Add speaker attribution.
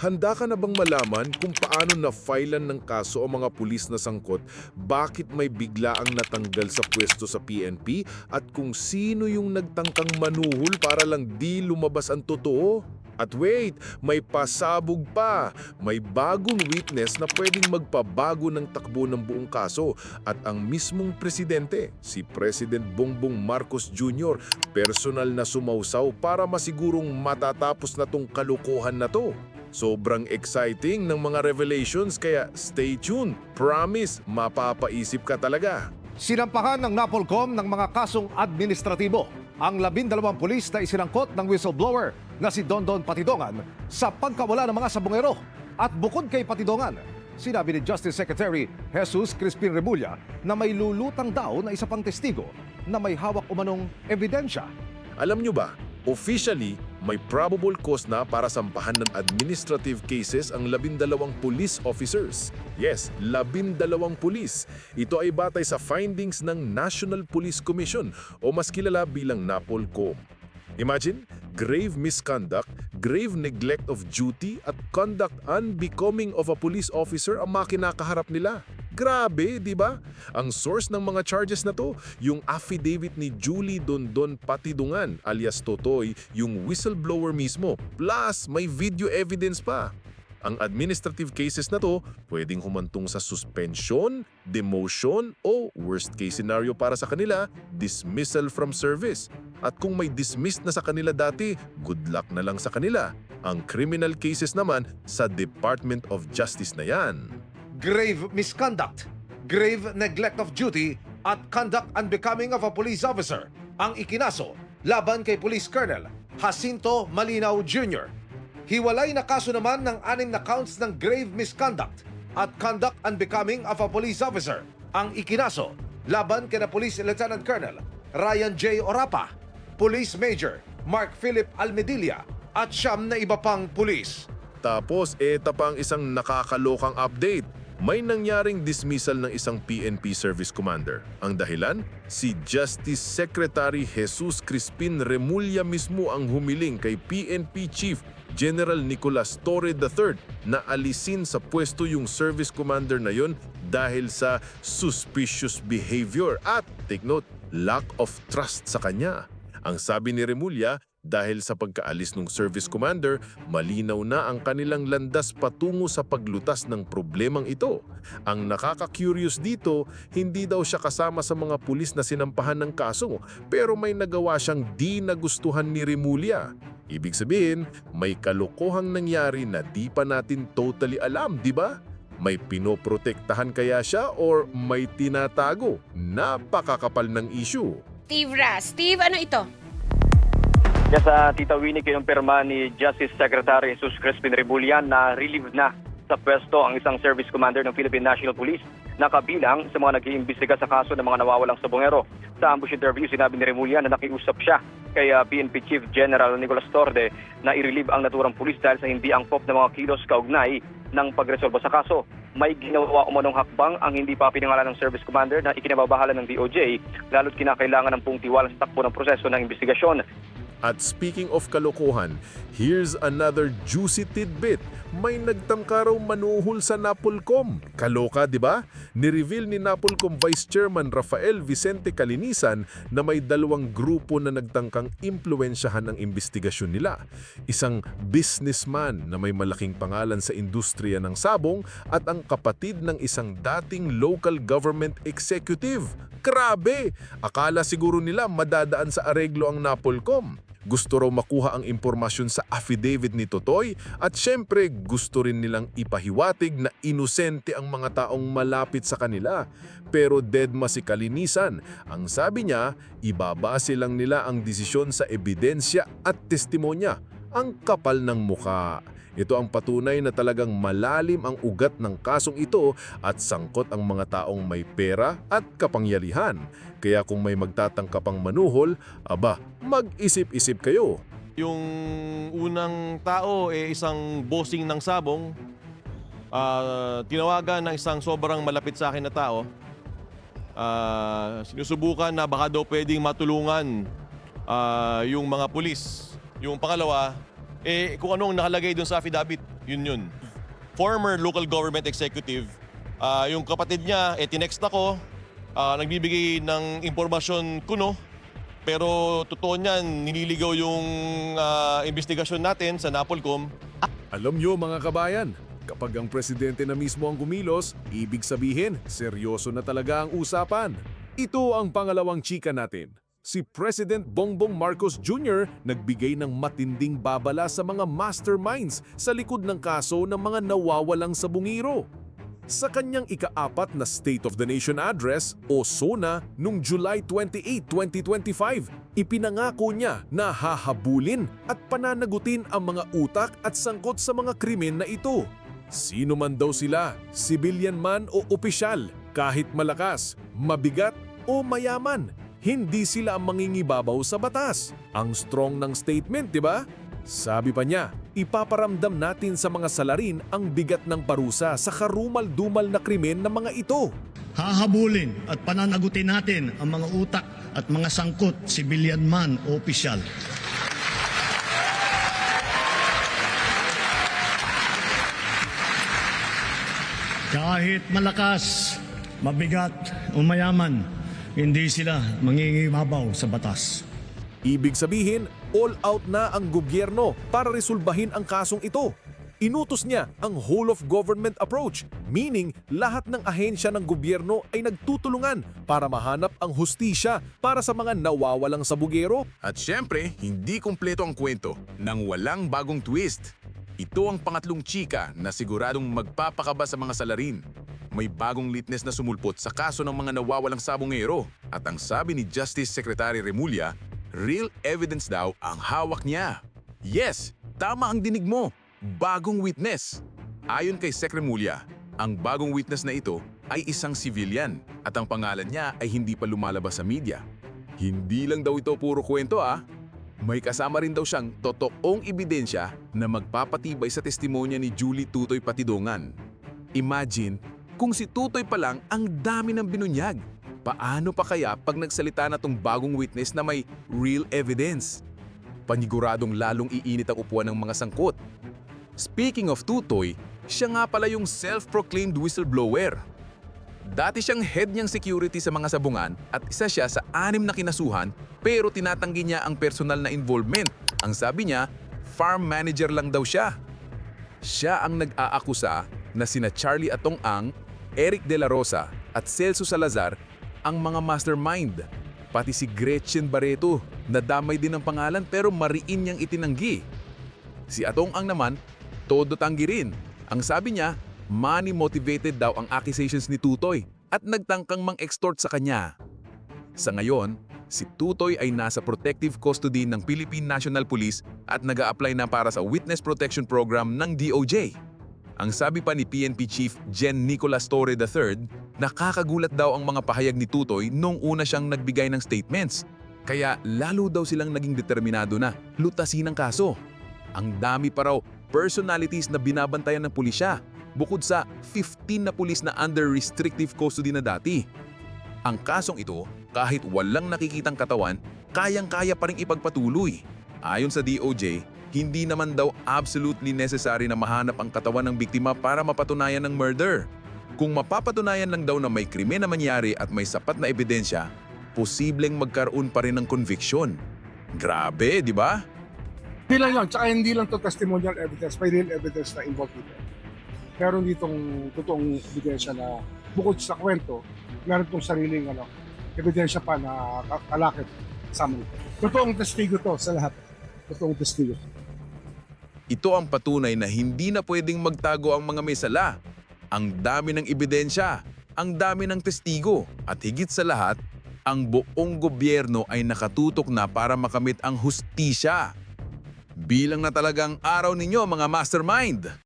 Speaker 1: Handa ka na bang malaman kung paano na-filean ng kaso ang mga pulis na sangkot, bakit may bigla ang natanggal sa pwesto sa PNP, at kung sino yung nagtangkang manuhol para lang di lumabas ang totoo? At wait, may pasabog pa. May bagong witness na pwedeng magpabago ng takbo ng buong kaso at ang mismong presidente, si President Bongbong Marcos Jr., personal na sumausaw para masigurong matatapos na tong kalukuhan na to. Sobrang exciting ng mga revelations kaya stay tuned. Promise, mapapaisip ka talaga.
Speaker 2: Sinampahan ng NAPOLCOM ng mga kasong administratibo ang labindalawang pulis na isinangkot ng whistleblower na si Dondon Patidongan sa pagkawala ng mga sabongero. At bukod kay Patidongan, sinabi ni Justice Secretary Jesus Crispin Remulla na may lulutang daw na isa pang testigo na may hawak umanong ebidensya.
Speaker 1: Alam nyo ba, officially, may probable cause na para sampahan ng administrative cases ang labindalawang police officers. Yes, labindalawang pulis. Ito ay batay sa findings ng National Police Commission o mas kilala bilang NAPOLCOM. Imagine, grave misconduct, grave neglect of duty at conduct unbecoming of a police officer ang mga kinakaharap nila. Grabe, di ba? Ang source ng mga charges na to, yung affidavit ni Julie Dondon Patidungan alias Totoy, yung whistleblower mismo, plus may video evidence pa. Ang administrative cases na to pwedeng humantong sa suspension, demotion o worst case scenario para sa kanila, dismissal from service. At kung may dismissed na sa kanila dati, good luck na lang sa kanila. Ang criminal cases naman sa Department of Justice na yan.
Speaker 2: Grave misconduct, grave neglect of duty, at conduct unbecoming of a police officer ang ikinaso laban kay Police Colonel Jacinto Malinaw Jr. Hiwalay na kaso naman ng anim na counts ng grave misconduct at conduct unbecoming of a police officer ang ikinaso laban kay na Police Lieutenant Colonel Ryan J. Orapa, Police Major Mark Philip Almedilla at siyam na iba pang pulis.
Speaker 1: Tapos, eta pa ang isang nakakalokang update. May nangyaring dismissal ng isang PNP service commander. Ang dahilan? Si Justice Secretary Jesus Crispin Remulla mismo ang humiling kay PNP Chief General Nicolas Torre III na alisin sa pwesto yung service commander na yon dahil sa suspicious behavior at, take note, lack of trust sa kanya. Ang sabi ni Remulla, dahil sa pagkaalis ng service commander, malinaw na ang kanilang landas patungo sa paglutas ng problemang ito. Ang nakaka-curious dito, hindi daw siya kasama sa mga pulis na sinampahan ng kaso, pero may nagawa siyang di nagustuhan ni Remulla. Ibig sabihin, may kalokohang nangyari na di pa natin totally alam, di ba? May pinoprotektahan kaya siya or may tinatago? Napakakapal ng issue.
Speaker 3: Steve Ras. Steve, ano ito?
Speaker 4: Yes, uh, Tita Winnie, kinumpirma ni Justice Secretary Jesus Crispin Rebulian na relieve na sa pwesto ang isang service commander ng Philippine National Police na kabilang sa mga nag-iimbestiga sa kaso ng mga nawawalang sabongero. Sa ambush interview, sinabi ni Remulla na nakiusap siya kay PNP Chief General Nicolas Torde na i-relieve ang naturang pulis dahil sa hindi angkop ng mga kilos kaugnay ng pagresolba sa kaso. May ginawa umanong hakbang ang hindi pa pinangalan ng service commander na ikinababahala ng DOJ lalo't kinakailangan ng buong tiwala sa takbo ng proseso ng investigasyon.
Speaker 1: At speaking of kalokohan, here's another juicy tidbit. May nagtangka raw manuhol sa Napolcom. Kaloka, di ba? Nireveal ni Napolcom Vice Chairman Rafael Vicente Calinisan na may dalawang grupo na nagtangkang impluensyahan ang investigasyon nila. Isang businessman na may malaking pangalan sa industriya ng sabong at ang kapatid ng isang dating local government executive. Grabe! Akala siguro nila madadaan sa areglo ang Napolcom. Gusto raw makuha ang impormasyon sa affidavit ni Totoy at syempre gusto rin nilang ipahiwatig na inosente ang mga taong malapit sa kanila. Pero deadma si Kalinisan. Ang sabi niya, ibabase lang nila ang desisyon sa ebidensya at testimonya. Ang kapal ng muka. Ito ang patunay na talagang malalim ang ugat ng kasong ito at sangkot ang mga taong may pera at kapangyarihan. Kaya kung may magtatangkapang manuhol, aba, mag-isip-isip kayo.
Speaker 5: Yung unang tao eh isang bossing ng sabong. Ah, tinawagan ng isang sobrang malapit sa akin na tao. Ah, sinusubukan na baka daw pwedeng matulungan ah, yung mga pulis. Yung pangalawa, eh kung anong nakalagay doon sa affidavit. Yun yun. Former local government executive, ah, yung kapatid niya, eh, tinext ako, ah, nagbibigay ng impormasyon kuno, pero totoo niyan, nililigaw yung ah, investigasyon natin sa Napolcom.
Speaker 1: Alam nyo mga kabayan, kapag ang presidente na mismo ang kumilos, ibig sabihin, seryoso na talaga ang usapan. Ito ang pangalawang chika natin. Si President Bongbong Marcos Jr. nagbigay ng matinding babala sa mga masterminds sa likod ng kaso ng mga nawawalang sabungiro. Sa kanyang ikaapat na State of the Nation Address o SONA noong July 28, 2025, ipinangako niya na hahabulin at pananagutin ang mga utak at sangkot sa mga krimen na ito. Sino man daw sila, sibilyan man o opisyal, kahit malakas, mabigat o mayaman, hindi sila ang mangingibabaw sa batas. Ang strong ng statement, di ba? Sabi pa niya, ipaparamdam natin sa mga salarin ang bigat ng parusa sa karumal-dumal na krimen ng mga ito.
Speaker 6: Hahabulin at pananagutin natin ang mga utak at mga sangkot, sibilyan man o opisyal. Kahit malakas, mabigat o mayaman, hindi sila mangingibabaw sa batas.
Speaker 1: Ibig sabihin, all out na ang gobyerno para resolbahin ang kasong ito. Inutos niya ang whole of government approach, meaning lahat ng ahensya ng gobyerno ay nagtutulungan para mahanap ang hustisya para sa mga nawawalang sabugero
Speaker 7: At syempre, hindi kumpleto ang kwento nang walang bagong twist. Ito ang pangatlong chika na siguradong magpapakaba sa mga salarin. May bagong litnes na sumulpot sa kaso ng mga nawawalang sabongero. At ang sabi ni Justice Secretary Remulla, real evidence daw ang hawak niya. Yes, tama ang dinig mo. Bagong witness. Ayon kay Sec Remulla, ang bagong witness na ito ay isang civilian at ang pangalan niya ay hindi pa lumalabas sa media. Hindi lang daw ito puro kwento ah. May kasama rin daw siyang totoong ebidensya na magpapatibay sa testimonya ni Julie Tutoy Patidongan. Imagine kung si Tutoy pa lang ang dami ng binunyag. Paano pa kaya pag nagsalita na tong bagong witness na may real evidence? Paniguradong lalong iinit ang upuan ng mga sangkot. Speaking of Tutoy, siya nga pala yung self-proclaimed whistleblower. Dati siyang head niyang security sa mga sabungan at isa siya sa anim na kinasuhan pero tinatanggi niya ang personal na involvement. Ang sabi niya, farm manager lang daw siya. Siya ang nag-aakusa na sina Charlie Atong Ang, Eric De La Rosa at Celso Salazar ang mga mastermind. Pati si Gretchen Barreto, nadamay din ang pangalan pero mariin niyang itinanggi. Si Atong Ang naman, todo tanggi rin. Ang sabi niya, money motivated daw ang accusations ni Tutoy at nagtangkang mang-extort sa kanya. Sa ngayon, si Tutoy ay nasa protective custody ng Philippine National Police at nag apply na para sa Witness Protection Program ng DOJ. Ang sabi pa ni PNP Chief Jen Nicolas Torre III, nakakagulat daw ang mga pahayag ni Tutoy nung una siyang nagbigay ng statements. Kaya lalo daw silang naging determinado na lutasin ang kaso. Ang dami pa raw personalities na binabantayan ng pulisya bukod sa 15 na pulis na under restrictive custody na dati. Ang kasong ito, kahit walang nakikitang katawan, kayang-kaya pa rin ipagpatuloy. Ayon sa DOJ, hindi naman daw absolutely necessary na mahanap ang katawan ng biktima para mapatunayan ng murder. Kung mapapatunayan lang daw na may krimen na mangyari at may sapat na ebidensya, posibleng magkaroon pa rin ng conviction. Grabe, di ba?
Speaker 8: Hindi lang yun, tsaka hindi lang to testimonial evidence, may real evidence na involved dito. Meron ditong totoong ebidensya na bukod sa kwento, meron tong sariling ano, ebidensya pa na ka- kalakit kasama nito. Totoong testigo to sa lahat. Totoong testigo.
Speaker 7: Ito ang patunay na hindi na pwedeng magtago ang mga may sala. Ang dami ng ebidensya, ang dami ng testigo, at higit sa lahat, ang buong gobyerno ay nakatutok na para makamit ang hustisya. Bilang na talagang araw ninyo mga mastermind!